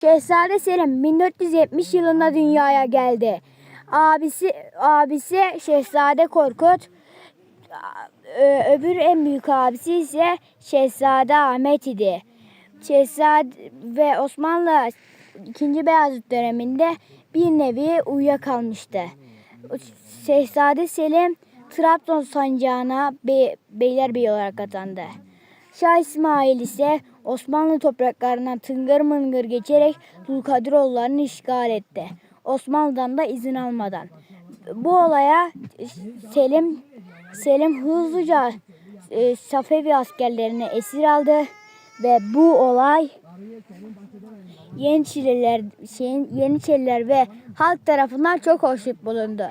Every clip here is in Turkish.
Şehzade Selim 1470 yılında dünyaya geldi. Abisi abisi Şehzade Korkut, öbür en büyük abisi ise Şehzade Ahmet idi. Şehzade ve Osmanlı 2. Beyazıt döneminde bir nevi uyuyakalmıştı. Şehzade Selim Trabzon sancağına bey, beylerbeyi olarak atandı. Şah İsmail ise Osmanlı topraklarından tıngır mıngır geçerek Dulkadiroğullarını işgal etti. Osmanlı'dan da izin almadan. Bu olaya Selim Selim hızlıca e, Safevi askerlerini esir aldı ve bu olay Yeniçeriler, şeyin, Yeniçeriler ve halk tarafından çok hoşnut bulundu.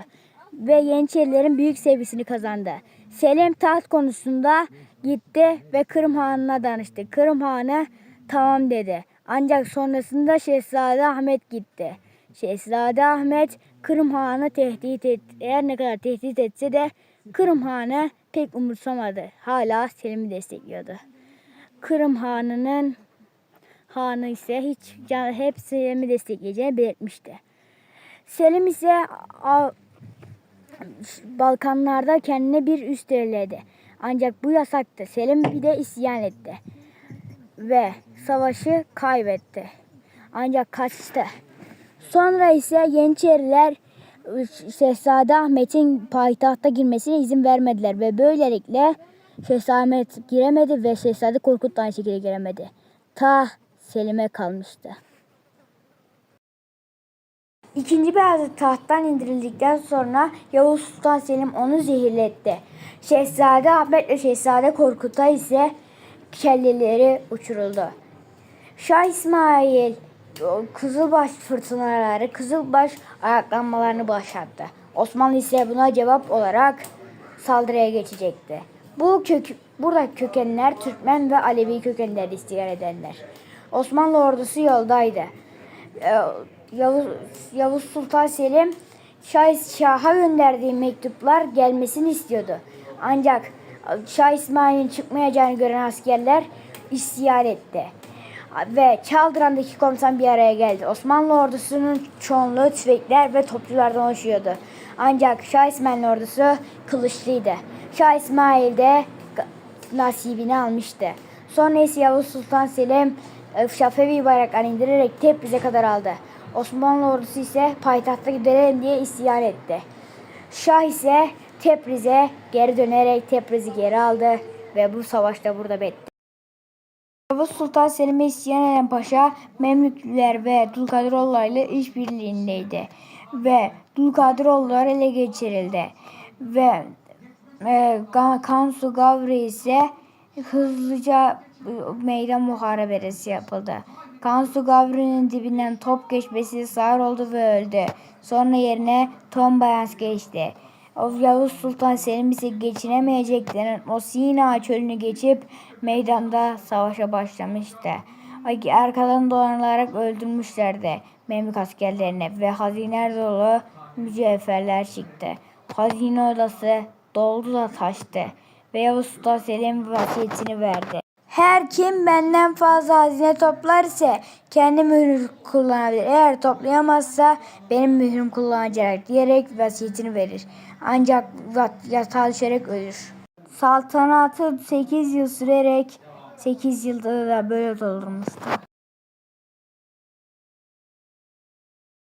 Ve Yeniçerilerin büyük sevgisini kazandı. Selim taht konusunda gitti ve Kırım Hanı'na danıştı. Kırım Hanı tamam dedi. Ancak sonrasında Şehzade Ahmet gitti. Şehzade Ahmet Kırım Hanı tehdit etti. Eğer ne kadar tehdit etse de Kırım Hanı pek umursamadı. Hala Selim'i destekliyordu. Kırım Hanı'nın Hanı ise hiç hep Selim'i destekleyeceğini belirtmişti. Selim ise Balkanlarda kendine bir üst belirledi. Ancak bu yasaktı. Selim bir de isyan etti. Ve savaşı kaybetti. Ancak kaçtı. Sonra ise Yeniçeriler Şehzade Ahmet'in payitahta girmesine izin vermediler ve böylelikle Şehzade Ahmet giremedi ve Şehzade Korkut da aynı şekilde giremedi. Ta Selim'e kalmıştı. İkinci Beyazıt tahttan indirildikten sonra Yavuz Sultan Selim onu zehirletti. Şehzade Ahmet ve Şehzade Korkut'a ise kelleleri uçuruldu. Şah İsmail Kızılbaş fırtınaları, Kızılbaş ayaklanmalarını başlattı. Osmanlı ise buna cevap olarak saldırıya geçecekti. Bu kök, burada kökenler Türkmen ve Alevi kökenleri istigar edenler. Osmanlı ordusu yoldaydı. Ee, Yavuz, Yavuz Sultan Selim Şah, Şah'a gönderdiği mektuplar gelmesini istiyordu. Ancak Şah İsmail'in çıkmayacağını gören askerler isyan etti. Ve Çaldıran'daki komutan bir araya geldi. Osmanlı ordusunun çoğunluğu tüfekler ve topçulardan oluşuyordu. Ancak Şah İsmail'in ordusu kılıçlıydı. Şah İsmail de nasibini almıştı. Sonra ise Yavuz Sultan Selim e, Şafevi bayraklarını indirerek Tebriz'e kadar aldı. Osmanlı ordusu ise payitahta gidelim diye isyan etti. Şah ise Tebriz'e geri dönerek Tebriz'i geri aldı ve bu savaşta burada bitti. Yavuz Sultan Selim'e isyan eden paşa Memlükler ve Dulkadiroğulları ile işbirliğindeydi. Ve Dulkadiroğullar ele geçirildi. Ve e, Kansu Gavri ise hızlıca e, meydan muharebesi yapıldı. Kansu Gavri'nin dibinden top geçmesi sağır oldu ve öldü. Sonra yerine Tom Bayans geçti. O Yavuz Sultan Selim ise geçinemeyeceklerin o Sina çölünü geçip meydanda savaşa başlamıştı. Arkadan dolanarak öldürmüşlerdi Memlük askerlerini ve hazine dolu mücevherler çıktı. Hazine odası doldu da taştı ve Sultan Selim vasiyetini verdi. Her kim benden fazla hazine toplar ise kendi mührü kullanabilir. Eğer toplayamazsa benim mührüm kullanacak diyerek vasiyetini verir. Ancak yatağa düşerek ölür. Saltanatı 8 yıl sürerek 8 yılda da böyle doldurmuştu.